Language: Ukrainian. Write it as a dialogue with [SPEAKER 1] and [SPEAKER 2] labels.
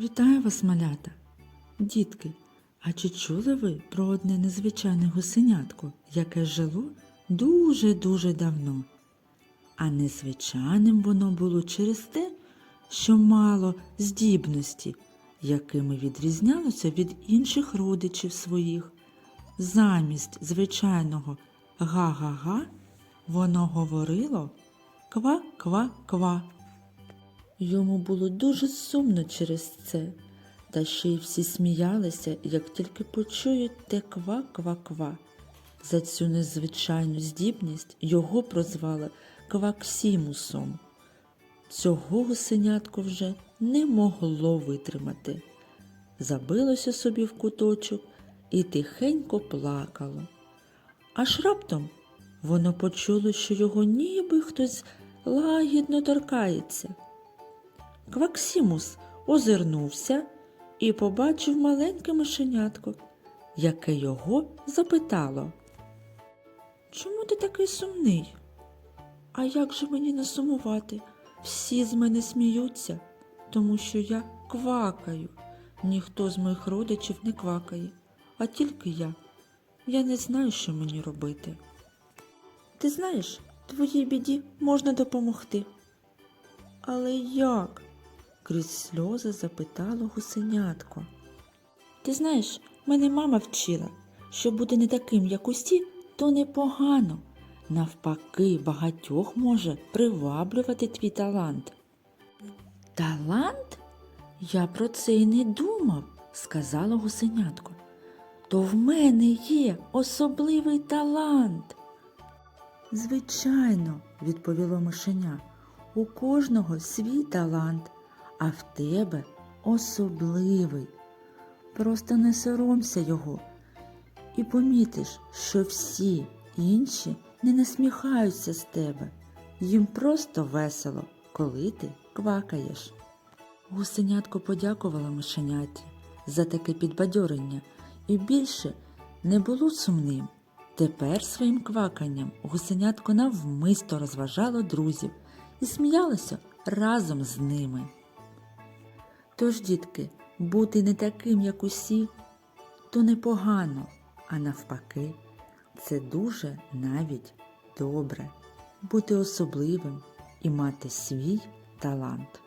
[SPEAKER 1] Вітаю вас, малята! Дітки, а чи чули ви про одне незвичайне гусенятко, яке жило дуже-дуже давно? А незвичайним воно було через те, що мало здібності, якими відрізнялося від інших родичів своїх. Замість звичайного га-га-га воно говорило ква-ква-ква. Йому було дуже сумно через це, та ще й всі сміялися, як тільки почують те ква-ква-ква. За цю незвичайну здібність його прозвали Кваксімусом. Цього гусенятко вже не могло витримати. Забилося собі в куточок і тихенько плакало. Аж раптом воно почуло, що його ніби хтось лагідно торкається. Кваксімус озирнувся і побачив маленьке мишенятко, яке його запитало. Чому ти такий сумний? А як же мені не сумувати? Всі з мене сміються, тому що я квакаю. Ніхто з моїх родичів не квакає, а тільки я. Я не знаю, що мені робити. Ти знаєш, твоїй біді можна допомогти. Але як? Крізь сльози запитало гусенятко. Ти знаєш, мене мама вчила, що бути не таким, як усі, то непогано. Навпаки, багатьох може приваблювати твій талант. Талант? Я про це й не думав, сказала гусенятко. То в мене є особливий талант. Звичайно, відповіло мишеня, у кожного свій талант, а в тебе особливий. Просто не соромся його і помітиш, що всі інші не насміхаються з тебе. Їм просто весело, коли ти квакаєш. Гусенятко подякувала мишеняті за таке підбадьорення і більше не було сумним. Тепер своїм кваканням гусенятко навмисто розважало друзів і сміялося разом з ними. Тож, дітки, бути не таким, як усі, то непогано, а навпаки, це дуже навіть добре бути особливим і мати свій талант.